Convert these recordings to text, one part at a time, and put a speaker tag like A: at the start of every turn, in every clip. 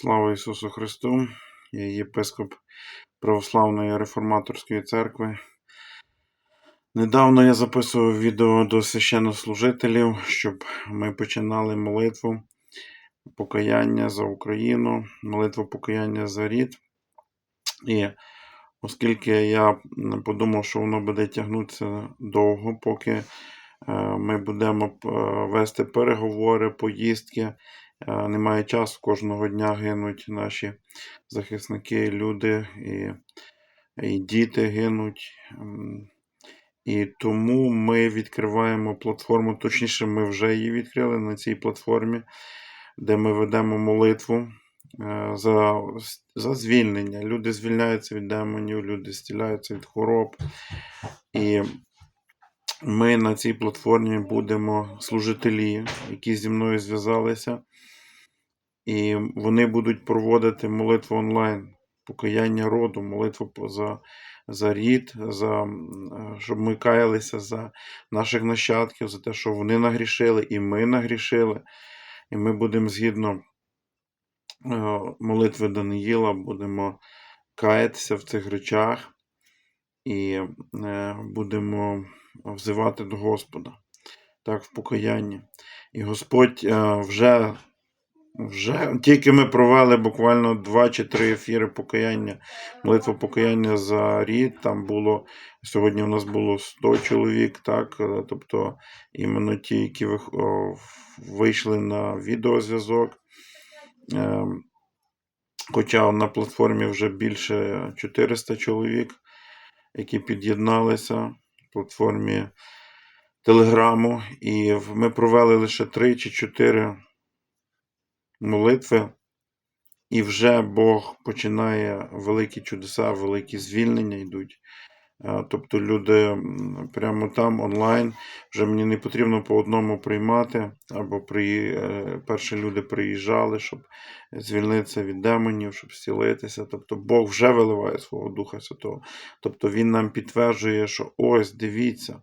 A: Слава Ісусу Христу! Я єпископ Православної реформаторської церкви. Недавно я записував відео до священнослужителів, щоб ми починали молитву покаяння за Україну, молитву покаяння за рід. І оскільки я подумав, що воно буде тягнутися довго, поки е, ми будемо е, вести переговори, поїздки. Е, Немає часу, кожного дня гинуть наші захисники, люди і, і діти гинуть. І тому ми відкриваємо платформу, точніше, ми вже її відкрили на цій платформі, де ми ведемо молитву е, за, за звільнення. Люди звільняються від демонів, люди зціляються від хвороб. І ми на цій платформі будемо служителі, які зі мною зв'язалися, і вони будуть проводити молитву онлайн, покаяння роду, молитву за, за рід, за, щоб ми каялися за наших нащадків, за те, що вони нагрішили, і ми нагрішили. І ми будемо згідно е, молитви Даниїла, будемо каятися в цих речах і е, будемо взивати до Господа, так, в покаянні. І Господь е, вже, вже тільки ми провели буквально два чи три ефіри покаяння, молитва покаяння за рід. Там було сьогодні у нас було 100 чоловік, так, е, тобто іменно ті, які вийшли на відеозв'язок. Е, Хоча на платформі вже більше 400 чоловік, які під'єдналися платформі Телеграму, і ми провели лише 3 чи 4 молитви, і вже Бог починає великі чудеса, великі звільнення йдуть. Тобто люди прямо там онлайн, вже мені не потрібно по одному приймати, або при, е, перші люди приїжджали, щоб звільнитися від демонів, щоб зцілитися. Тобто Бог вже виливає свого Духа Святого. Тобто Він нам підтверджує, що ось дивіться,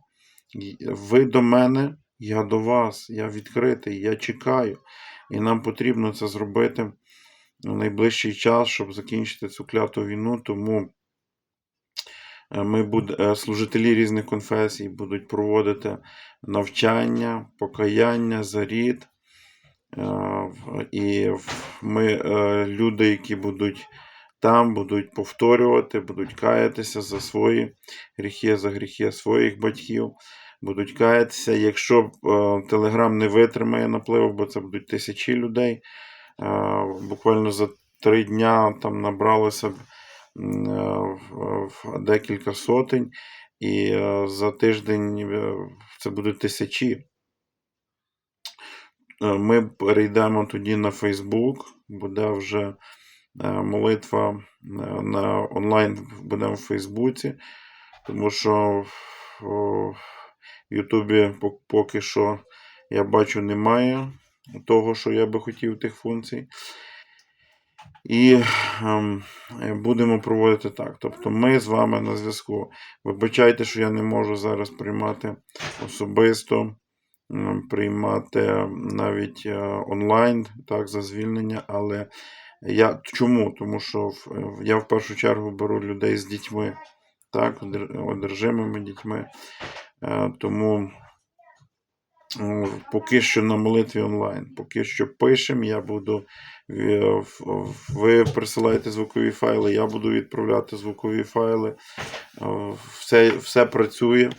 A: ви до мене, я до вас, я відкритий, я чекаю. І нам потрібно це зробити в найближчий час, щоб закінчити цю кляту війну. Тому ми буд... е, служителі різних конфесій будуть проводити навчання, покаяння, зарід. Е, І ми, е, люди, які будуть там, будуть повторювати, будуть каятися за свої гріхи, за гріхи своїх батьків, будуть каятися. Якщо Телеграм не витримає напливу, бо це будуть тисячі людей, е, буквально за три дня там набралося е, декілька сотень, і е, за тиждень е, це будуть тисячі. Е, Ми перейдемо тоді на Facebook, буде вже е, молитва е, на онлайн будемо в Фейсбуці, тому що в Ютубі поки що я бачу немає того, що я би хотів тих функцій. І ем, е, будемо проводити так. Тобто ми з вами на зв'язку. Вибачайте, що я не можу зараз приймати особисто, приймати навіть е, онлайн так, за звільнення. Але я чому? Тому що в- я в першу чергу беру людей з дітьми, так, одержимими дітьми. Е, Тому Поки що на молитві онлайн. Поки що пишемо, я буду. е, Ви присилаєте звукові файли, я буду відправляти звукові файли. Все, все працює,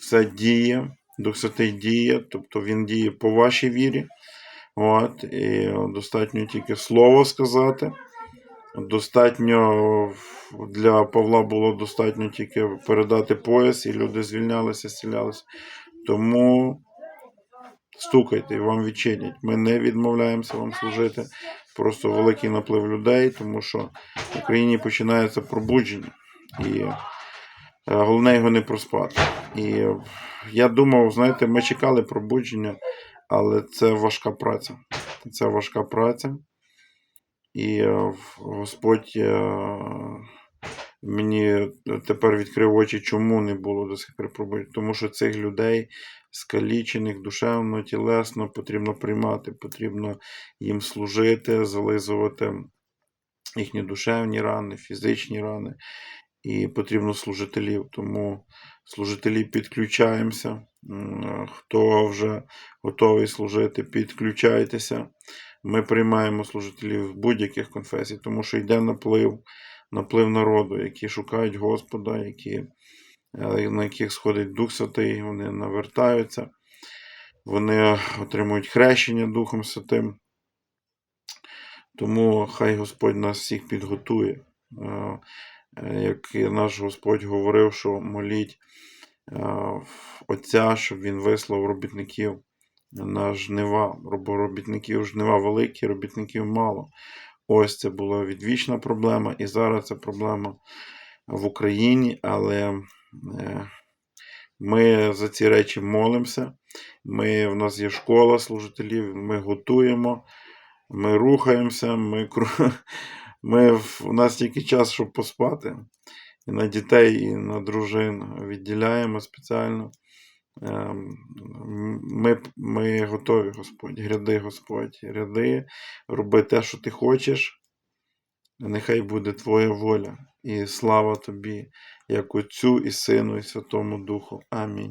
A: все діє, Дух Святий діє, тобто він діє по вашій вірі. От, і достатньо тільки слово сказати. Достатньо для Павла було достатньо тільки передати пояс, і люди звільнялися, зцілялися. Тому стукайте вам відчинять. Ми не відмовляємося вам служити. Просто великий наплив людей, тому що в Україні починається пробудження. І е, головне його не проспати. І е, я думав, знаєте, ми чекали пробудження, але це важка праця. Це важка праця. І е, Господь мені тепер відкрив очі, чому не було до сих пір пробудження. Тому що цих людей скалічених душевно, тілесно потрібно приймати, потрібно їм служити, зализувати їхні душевні рани, фізичні рани, і потрібно служителів. Тому служителі підключаємося. Хто вже готовий служити, підключайтеся. Ми приймаємо служителів з будь-яких конфесій, тому що йде наплив, наплив народу, які шукають Господа, які, на яких сходить Дух Святий, вони навертаються, вони отримують хрещення Духом Святим. Тому хай Господь нас всіх підготує. Е, Як наш Господь говорив, що моліть Отця, щоб він вислав робітників на жнива. Робітників жнива великі, робітників мало. Ось це була відвічна проблема, і зараз це проблема в Україні, але ми за ці речі молимося. Ми, в нас є школа служителів, ми готуємо, ми рухаємося, ми, ми, у нас тільки час, щоб поспати. І на дітей, і на дружин відділяємо спеціально. Ем, Ми, ми готові, Господь. Гряди, Господь, гряди, роби те, що ти хочеш. Нехай буде Твоя воля і слава Тобі, як Отцю і Сину, і Святому Духу. Амінь.